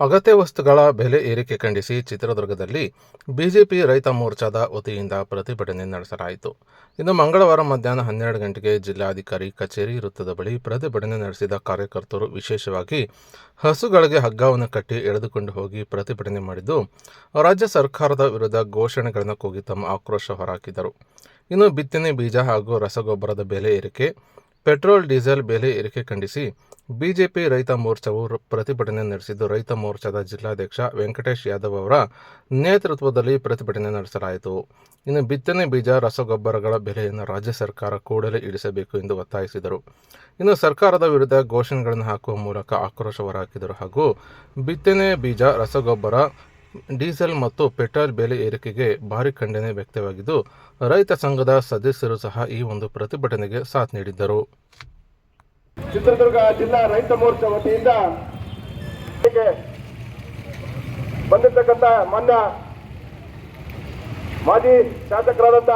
ಅಗತ್ಯ ವಸ್ತುಗಳ ಬೆಲೆ ಏರಿಕೆ ಖಂಡಿಸಿ ಚಿತ್ರದುರ್ಗದಲ್ಲಿ ಬಿಜೆಪಿ ರೈತ ಮೋರ್ಚಾದ ವತಿಯಿಂದ ಪ್ರತಿಭಟನೆ ನಡೆಸಲಾಯಿತು. ಇನ್ನು ಮಂಗಳವಾರ ಮಧ್ಯಾಹ್ನ ಹನ್ನೆರಡು ಗಂಟೆಗೆ ಜಿಲ್ಲಾಧಿಕಾರಿ ಕಚೇರಿ ವೃತ್ತದ ಬಳಿ ಪ್ರತಿಭಟನೆ ನಡೆಸಿದ ಕಾರ್ಯಕರ್ತರು ವಿಶೇಷವಾಗಿ ಹಸುಗಳಿಗೆ ಹಗ್ಗವನ್ನು ಕಟ್ಟಿ ಎಳೆದುಕೊಂಡು ಹೋಗಿ ಪ್ರತಿಭಟನೆ ಮಾಡಿದ್ದು, ರಾಜ್ಯ ಸರ್ಕಾರದ ವಿರುದ್ಧ ಘೋಷಣೆಗಳನ್ನು ಕೂಗಿ ತಮ್ಮ ಆಕ್ರೋಶ ಹೊರಹಾಕಿದರು. ಇನ್ನು ಬಿತ್ತನೆ ಬೀಜ ಹಾಗೂ ರಸಗೊಬ್ಬರದ ಬೆಲೆ ಏರಿಕೆ ಪೆಟ್ರೋಲ್, ಡೀಸೆಲ್ ಬೆಲೆ ಏರಿಕೆ ಖಂಡಿಸಿ ಬಿಜೆಪಿ ರೈತ ಮೋರ್ಚಾವು ಪ್ರತಿಭಟನೆ ನಡೆಸಿದ್ದು ರೈತ ಮೋರ್ಚಾದ ಜಿಲ್ಲಾಧ್ಯಕ್ಷ ವೆಂಕಟೇಶ್ ಯಾದವ್ ಅವರ ನೇತೃತ್ವದಲ್ಲಿ ಪ್ರತಿಭಟನೆ ನಡೆಸಲಾಯಿತು. ಇನ್ನು ಬಿತ್ತನೆ ಬೀಜ, ರಸಗೊಬ್ಬರಗಳ ಬೆಲೆಯನ್ನು ರಾಜ್ಯ ಸರ್ಕಾರ ಕೂಡಲೇ ಇಳಿಸಬೇಕು ಎಂದು ಒತ್ತಾಯಿಸಿದರು. ಇನ್ನು ಸರ್ಕಾರದ ವಿರುದ್ಧ ಘೋಷಣೆಗಳನ್ನು ಹಾಕುವ ಮೂಲಕ ಆಕ್ರೋಶ ಹೊರಹಾಕಿದರು ಹಾಗೂ ಬಿತ್ತನೆ ಬೀಜ, ರಸಗೊಬ್ಬರ ಡೀಸೆಲ್ ಮತ್ತು ಪೆಟ್ರೋಲ್ ಬೆಲೆ ಏರಿಕೆಗೆ ಭಾರಿ ಖಂಡನೆ ವ್ಯಕ್ತವಾಗಿದ್ದು, ರೈತ ಸಂಘದ ಸದಸ್ಯರು ಸಹ ಈ ಒಂದು ಪ್ರತಿಭಟನೆಗೆ ಸಾಥ್ ನೀಡಿದ್ದರು. ಚಿತ್ರದುರ್ಗ ಜಿಲ್ಲಾ ರೈತ ಮೋರ್ಚಾ ವತಿಯಿಂದ ಬಂದಿರತಕ್ಕಂತ ಮಾನ್ಯ ಮಾಜಿ ಶಾಸಕರಾದಂತ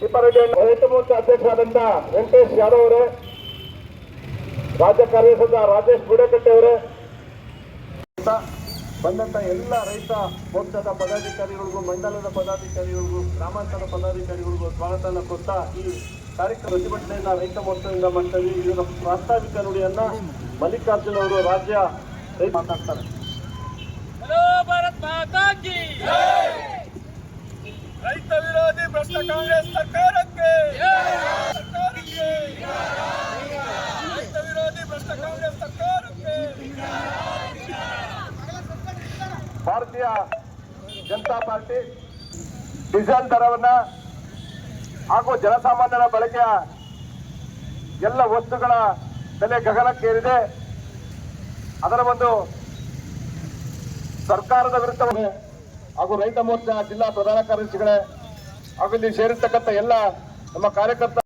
ತಿಪ್ಪಾರೆಡ್ಡಿ ರೈತ ಮೋರ್ಚಾ ಅಧ್ಯಕ್ಷರಾದಂತ ವೆಂಕಟೇಶ್ ಯಾದವ್ ಅವರೇ, ರಾಜ್ಯ ಕಾರ್ಯದರ್ಶಿ ರಾಜೇಶ್ ಗುಡೇಕಟ್ಟೆ ಅವರೇ ಬಂದಂತ ಎಲ್ಲ ರೈತ ಮೋರ್ಚಾದ ಪದಾಧಿಕಾರಿಗಳಿಗೂ, ಮಂಡಲದ ಪದಾಧಿಕಾರಿಗಳಿಗೂ, ಗ್ರಾಮಾಂತರ ಪದಾಧಿಕಾರಿಗಳಿಗೂ ಸ್ವಾಗತನ ಕೊಡ್ತಾ ಈ ಕಾರ್ಯಕ್ರಮ ಪ್ರತಿಭಟನೆಯನ್ನ ರೈತ ಮೋರ್ಚಾದಿಂದ ಮಾಡ್ತಾ ಇದೀವಿ ಇದರ ಪ್ರಾಸ್ತಾವಿಕ ನುಡಿಯನ್ನ ಮಲ್ಲಿಕಾರ್ಜುನ್ ಅವರು ರಾಜ್ಯ ರೈತ ಮಾತಾಡ್ತಾರೆ. ರೈತ ವಿರೋಧಿ ಭ್ರಷ್ಟ ಕಾಂಗ್ರೆಸ್ ಸರ್ಕಾರಕ್ಕೆ ಸರ್ಕಾರಕ್ಕೆ ರೈತ ವಿರೋಧಿ ಭ್ರಷ್ಟ ಕಾಂಗ್ರೆಸ್ ಸರ್ಕಾರಕ್ಕೆ ಭಾರತೀಯ ಜನತಾ ಪಾರ್ಟಿ ಡೀಸೆಲ್ ದರವನ್ನ ಹಾಗೂ ಜನಸಾಮಾನ್ಯರ ಬಳಕೆಯ ಎಲ್ಲ ವಸ್ತುಗಳ ಬೆಲೆ ಗಗನಕ್ಕೇರಿದೆ. ಅದರ ಒಂದು ಸರ್ಕಾರದ ವಿರುದ್ಧ ಹಾಗೂ ರೈತ ಮೋರ್ಚಾ ಜಿಲ್ಲಾ ಪ್ರಧಾನ ಕಾರ್ಯದರ್ಶಿಗಳೇ ಹಾಗೂ ಇಲ್ಲಿ ಸೇರಿರ್ತಕ್ಕಂಥ ಎಲ್ಲ ನಮ್ಮ ಕಾರ್ಯಕರ್ತ